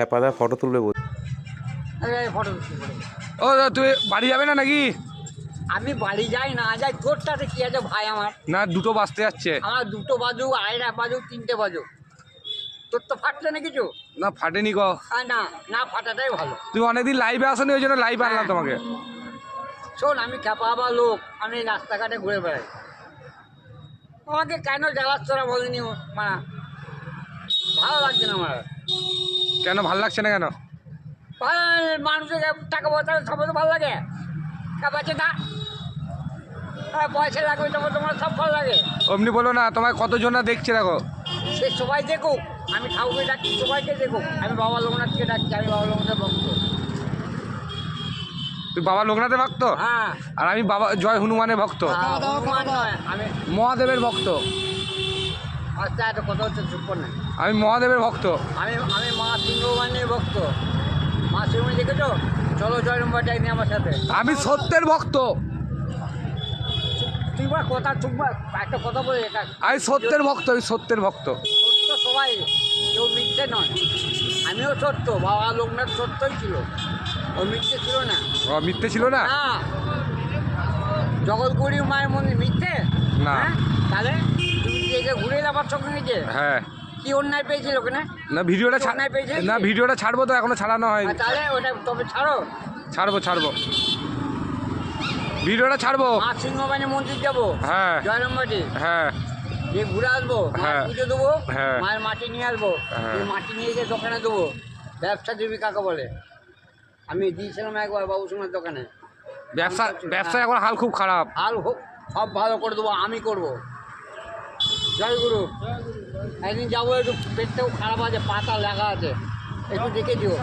খেপাদা photo তুলবে বল photo ও তুই বাড়ি যাবে না নাকি? আমি বাড়ি যাই না যাই তোরটাতে কি আছে ভাই আমার? না দুটো বাজতে যাচ্ছে। আমার দুটো বাজুক আড়াইটা বাজুক তিনটে বাজুক। তোর তো ফাটছে না কিছু? না ফাটেনি ক না না ফাটাটাই ভালো। তুই অনেকদিন লাইভে আসনি ওই জন্য লাইভ আনলাম তোমাকে। শোন আমি খেপাবা লোক আমি রাস্তাঘাটে ঘুরে বেড়াই। আমাকে কেন জ্বালাচ্ছ না বলিনি মা ভালো লাগছে না আমার। কেন ভালো লাগছে না কেন? মানুষের টাকা পয়সা সব তো ভালো লাগে। কাপাচ্ছে না হ্যাঁ, পয়সা লাগবে তখন তোমার সব ভালো লাগে। অমনি বলো না তোমায় কতজন দেখছে দেখো। সে সবাই দেখুক আমি ঠাকুরকে ডাকছি সবাইকে দেখুক। আমি বাবা লোকনাথকে ডাকছি আমি বাবা লোকনাথের ভক্ত। তুই বাবা লোকনাথের ভক্ত? হ্যাঁ। আর আমি বাবা জয় হনুমানের ভক্ত। আহ, আমি মহাদেবের ভক্ত। আস্তে একটা কথা হচ্ছে চুপ কর না। আমি মহাদেবের ভক্ত। আমি আমি মা সিংহবাণীর ভক্ত। মা সিংহবাণী দেখেছ? চলো জয় নম্বর যাইনি আমার সাথে। আমি সত্যের ভক্ত। তুই বা কথা চুপ একটা কথা বলে এটা আমি সত্যের ভক্ত আমি সত্যের ভক্ত। সত্য সবাই কেউ মিথ্যে নয়। আমিও সত্য বাবা লোকনাথ সত্যই ছিল। ও মিথ্যে ছিল না। ও, মিথ্যে ছিল না? না। জগৎগুড়ি মায়ের মন্দির মিথ্যে? না। হ্যাঁ? তাহলে? ঘুরে হ্যাঁ। কি অন্যায় পেয়েছিল না ভিডিওটা ছাড় অন্যায় পেয়েছে না ভিডিওটা ছাড়বো তো এখনও ছাড়ানো আর হয়নি তাহলে ওটা তবে ছাড়ো। ছাড়বো ছাড়বো। ভিডিওটা ছাড়বো। মা সিংহবাণী মন্দির যাব। হ্যাঁ। জয়রামবাটি হ্যাঁ। দিয়ে ঘুরে আসব হ্যাঁ। পুজো দেবো হ্যাঁ। মায়ের মাটি নিয়ে আসব। মাটি নিয়ে দোকানে দেবো। ব্যবসা দেবী কাকে বলে? আমি দিয়েছিলাম একবার বাবু সোনার দোকানে। ব্যবসা ব্যবসা এখন হাল খুব খারাপ। হাল হোক সব ভালো করে দেবো আমি করব। জয় গুরু। একদিন যাব একটু পেটটাও খারাপ আছে পাতা লেখা আছে একটু দেখে দিও।